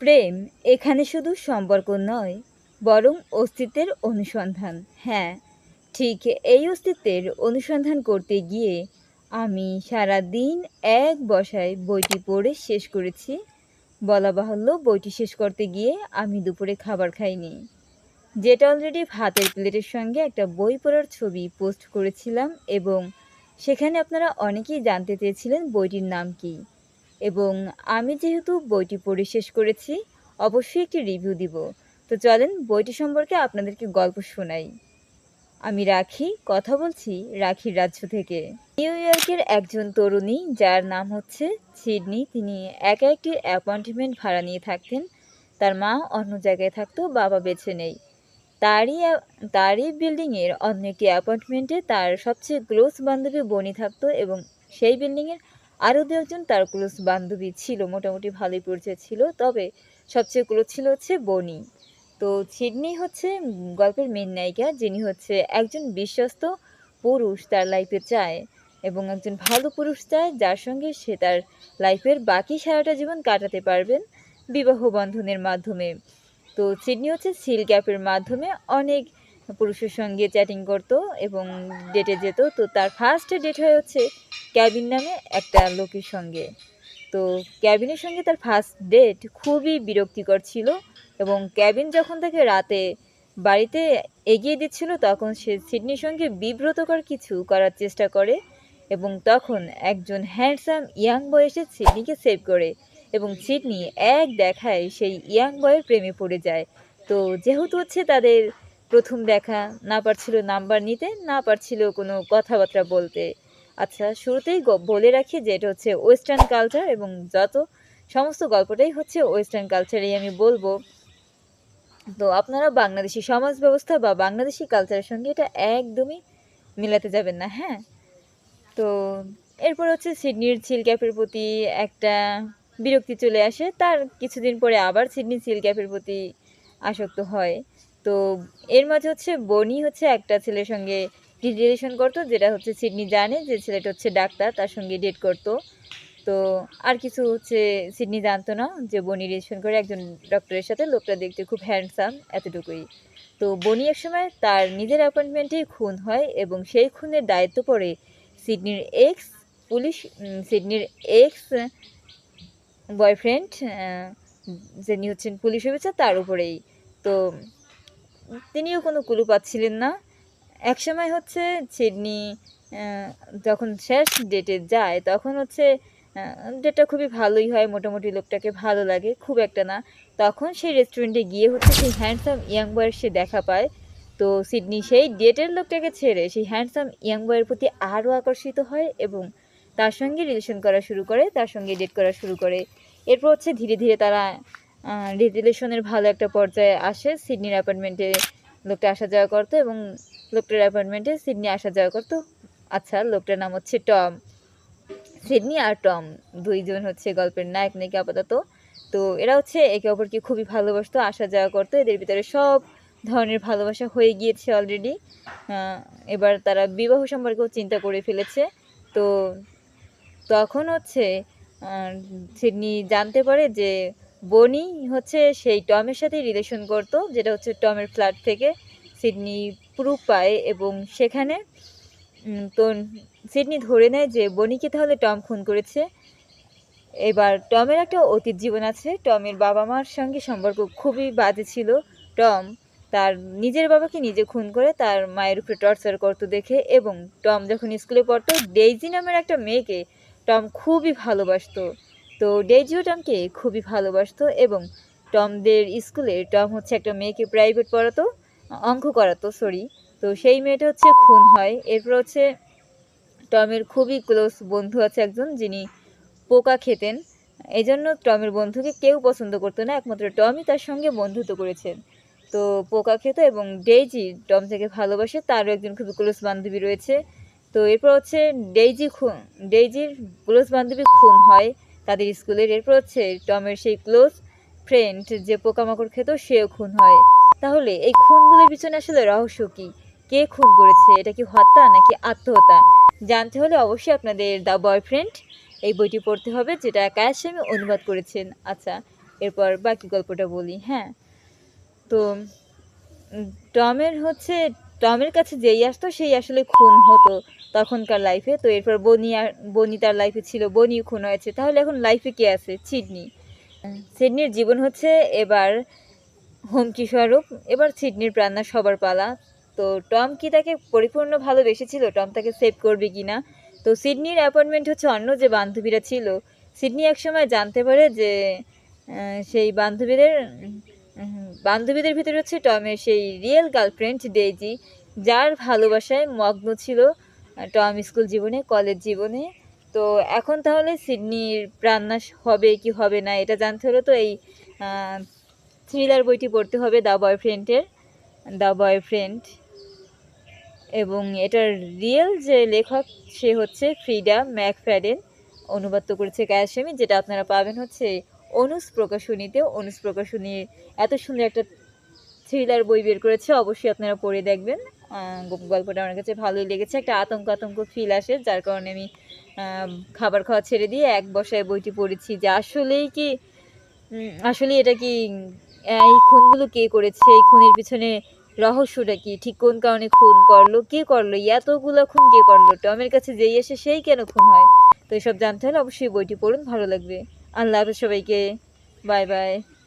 প্রেম এখানে শুধু সম্পর্ক নয়, বরং অস্তিত্বের অনুসন্ধান। হ্যাঁ ঠিক এই অস্তিত্বের অনুসন্ধান করতে গিয়ে আমি সারা দিন এক বসায় বইটি পড়ে শেষ করেছি। বলা বাহুল্য বইটি শেষ করতে গিয়ে আমি দুপুরে খাবার খাইনি। যেটা অলরেডি ভাতের প্লেটের সঙ্গে একটা বই পড়ার ছবি পোস্ট করেছিলাম এবং সেখানে আপনারা অনেকেই জানতে চেয়েছিলেন বইটির নাম কী। এবং আমি যেহেতু বইটি পড়ে শেষ করেছি, অবশ্যই একটি রিভিউ দিব। তো চলেন বইটি সম্পর্কে আপনাদেরকে গল্প শোনাই। আমি রাখি, কথা বলছি রাখির রাজ্য থেকে। নিউ ইয়র্কের একজন তরুণী, যার নাম হচ্ছে সিডনি, তিনি একা একটি অ্যাপয়েন্টমেন্ট ভাড়া নিয়ে থাকতেন। তার মা অন্য জায়গায় থাকতো, বাবা বেছে নেই। তারই তারই বিল্ডিংয়ের অন্য একটি অ্যাপয়েন্টমেন্টে তার সবচেয়ে ক্লোজ বান্ধবী বনি থাকতো এবং সেই বিল্ডিংয়ের আরও দু একজন তার ক্লোজ বান্ধবী ছিল, মোটামুটি ভালোই পরিচয় ছিল। তবে সবচেয়ে ক্লোজ ছিল হচ্ছে বনি। তো সিডনি হচ্ছে গল্পের মেন নায়িকা, যিনি হচ্ছে একজন বিশ্বস্ত পুরুষ তার লাইফে চায় এবং একজন ভালো পুরুষ চায়, যার সঙ্গে সে তার লাইফের বাকি সারাটা জীবন কাটাতে পারবেন বিবাহ বন্ধনের মাধ্যমে। তো সিডনি হচ্ছে সিল ক্যাপের মাধ্যমে অনেক পুরুষের সঙ্গে চ্যাটিং করতো এবং ডেটে যেত। তো তার ফার্স্ট ডেট হয়ে হচ্ছে ক্যাবিন নামে একটা লোকের সঙ্গে। তো ক্যাবিনের সঙ্গে তার ফার্স্ট ডেট খুবই বিরক্তিকর ছিল এবং ক্যাবিন যখন তাকে রাতে বাড়িতে এগিয়ে দিচ্ছিল, তখন সে সিডনির সঙ্গে বিব্রতকর কিছু করার চেষ্টা করে এবং তখন একজন হ্যান্ডসাম ইয়াং বয় এসে সিডনিকে সেভ করে এবং সিডনি এক দেখায় সেই ইয়াং বয়ের প্রেমে পড়ে যায়। তো যেহেতু হচ্ছে তাদের প্রথম দেখা, না পারছিল নাম্বার নিতে, না পারছিল কোনো কথাবার্তা বলতে আচ্ছা শুরুতেই বলে রাখি যে এটা হচ্ছে ওয়েস্টার্ন কালচার এবং যত সমস্ত গল্পটাই হচ্ছে ওয়েস্টার্ন কালচারেই আমি বলব। তো আপনারা বাংলাদেশি সমাজ ব্যবস্থা বা বাংলাদেশি কালচারের সঙ্গে এটা একদমই মিলাতে যাবেন না হ্যাঁ? তো এরপর হচ্ছে সিডনির সিল ক্যাপের প্রতি একটা বিরক্তি চলে আসে। তার কিছুদিন পরে আবার সিডনি সিল ক্যাপের প্রতি আসক্ত হয়। তো এর মাঝে হচ্ছে বনি হচ্ছে একটা ছেলের সঙ্গে রিলেশন করতো, যেটা হচ্ছে সিডনি জানে যে ছেলেটা হচ্ছে ডাক্তার, তার সঙ্গে ডেট করতো। তো আর কিছু হচ্ছে সিডনি জানতো না যে বনি রিলেশন করে একজন ডক্টরের সাথে, লোকটা দেখতে খুব হ্যান্ডসাম এতটুকুই। তো বনি এক সময় তার নিজের অ্যাপয়েন্টমেন্টেই খুন হয় এবং সেই খুনের দায়িত্ব পড়ে সিডনির এক্স পুলিশ সিডনির এক্স বয়ফ্রেন্ড যিনি হচ্ছেন পুলিশ অফিসার তার উপরেই। তো তিনিও কোনো কুলু পাচ্ছিলেন না। একসময় হচ্ছে সিডনি যখন শেষ ডেটে যায়, তখন হচ্ছে ডেটটা খুবই ভালোই হয়। মোটামুটি লোকটাকে ভালো লাগে, খুব একটা না। তখন সেই রেস্টুরেন্টে গিয়ে হচ্ছে সেই হ্যান্ডসাম ইয়াং বয়ের সে দেখা পায়। তো সিডনি সেই ডেটের লোকটাকে ছেড়ে সেই হ্যান্ডসাম ইয়াং বয়ের প্রতি আরও আকর্ষিত হয় এবং তার সঙ্গে রিলেশন করা শুরু করে, তার সঙ্গে ডেট করা শুরু করে। এরপর হচ্ছে ধীরে ধীরে তারা রিলেশনের ভালো একটা পর্যায়ে আসে। সিডনির অ্যাপার্টমেন্টে লোকটা আসা যাওয়া করতো এবং লোকটার অ্যাপার্টমেন্টে সিডনি আসা যাওয়া করতো। আচ্ছা লোকটার নাম হচ্ছে টম। সিডনি আর টম দুইজন হচ্ছে গল্পের নায়ক নাকি আপাতত। তো এরা হচ্ছে একে অপরকে খুবই ভালোবাসতো আসা যাওয়া করতো। এদের ভিতরে সব ধরনের ভালোবাসা হয়ে গিয়েছে অলরেডি এবার তারা বিবাহ সম্পর্কেও চিন্তা করে ফেলেছে। তো তখন হচ্ছে সিডনি জানতে পারে যে বনি হচ্ছে সেই টমের সাথেই রিলেশন করত, যেটা হচ্ছে টমের ফ্ল্যাট থেকে। সিডনি প্রুফ পায় এবং সেখানে তো সিডনি ধরে নেয় যে বনিকে তাহলে টম খুন করেছে। এবার টমের একটা অতীত জীবন আছে। টমের বাবা মার সঙ্গে সম্পর্ক খুবই বাজে ছিল। টম তার নিজের বাবাকে নিজে খুন করে তার মায়ের উপরে টর্চার করতো দেখে এবং টম যখন স্কুলে পড়তো, ডেইজি নামের একটা মেয়েকে টম খুবই ভালোবাসতো। তো ডেইজিও টমকে খুবই ভালোবাসতো এবং টমদের স্কুলে টম হচ্ছে একটা মেয়েকে প্রাইভেট পড়াতো। অঙ্ক করাতো সরি তো সেই মেয়েটা হচ্ছে খুন হয়। এরপর হচ্ছে টমের খুবই ক্লোজ বন্ধু আছে একজন, যিনি পোকা খেতেন। এই জন্য টমের বন্ধুকে কেউ পছন্দ করতো না। একমাত্র টমই তার সঙ্গে বন্ধুত্ব করেছেন। তো পোকা খেত এবং ডেইজি টম থেকে ভালোবাসে, তারও একজন খুবই ক্লোজ বান্ধবী রয়েছে। তো এরপর হচ্ছে ডেইজি খুন, ডেইজির ক্লোজ বান্ধবী খুন হয় তাদের স্কুলের। এরপর হচ্ছে টমের সেই ক্লোজ ফ্রেন্ড যে পোকামাকড় খেত, সেও খুন হয়। তাহলে এই খুনগুলোর পিছনে আসলে রহস্য কী? কে খুন করেছে? এটা কি হত্যা নাকি আত্মহত্যা? জানতে হলে অবশ্যই আপনাদের দ্য বয়ফ্রেন্ড এই বইটি পড়তে হবে, যেটা কায়াস্বামী অনুবাদ করেছেন। আচ্ছা এরপর বাকি গল্পটা বলি হ্যাঁ? তো টমের হচ্ছে, টমের কাছে যেই আসতো সেই আসলে খুন হতো তখনকার লাইফে তো এরপর বনি আর, বনি তার লাইফে ছিল, বনিও খুন হয়েছে। তাহলে এখন লাইফে কে আছে? সিডনি। সিডনির জীবন হচ্ছে এবার হুমকি স্বরূপ। এবার সিডনির প্রাণনা সবার পালা। তো টম কি তাকে পরিপূর্ণ ভালোবেসেছিল? টম তাকে সেভ করবে কি না? তো সিডনির অ্যাপয়েন্টমেন্ট হচ্ছে অন্য যে বান্ধবীরা ছিল। সিডনি একসময় জানতে পারে যে সেই বান্ধবীদের বান্ধবীদের ভিতরে হচ্ছে টমের সেই রিয়েল গার্লফ্রেন্ড ডেইজি, যার ভালোবাসায় মগ্ন ছিল টম স্কুল জীবনে, কলেজ জীবনে। তো এখন তাহলে সিডনির প্রাণনাশ হবে কি হবে না, এটা জানতে হলে। তো এই থ্রিলার বইটি পড়তে হবে দ্য বয়ফ্রেন্ডের দ্য বয়ফ্রেন্ড এবং এটার রিয়েল যে লেখক সে হচ্ছে ফ্রিডা ম্যাকফ্যাডেন। অনুবাদ করেছে কায়াসেমি যেটা আপনারা পাবেন হচ্ছে অনুস প্রকাশনীতে। অনুস প্রকাশনীর এত সুন্দর একটা থ্রিলার বই বের করেছে, অবশ্যই আপনারা পড়ে দেখবেন। গল্পটা আমার কাছে ভালোই লেগেছে। একটা আতঙ্ক আতঙ্ক ফিল আসে, যার কারণে আমি খাবার খাওয়া ছেড়ে দিয়ে এক বসায় বইটি পড়েছি। যে আসলেই কি আসলে এটা কি এই খুনগুলো কে করেছে? এই খুনের পিছনে রহস্যটা কি? ঠিক কোন কারণে খুন করল? কে করল? এতগুলো খুন কে করল? টমের কাছে যেই এসে সেই কেন খুন হয়? তো এসব জানতে হলে অবশ্যই বইটি পড়ুন, ভালো লাগবে। আল্লাহ সবাইকে। Bye bye.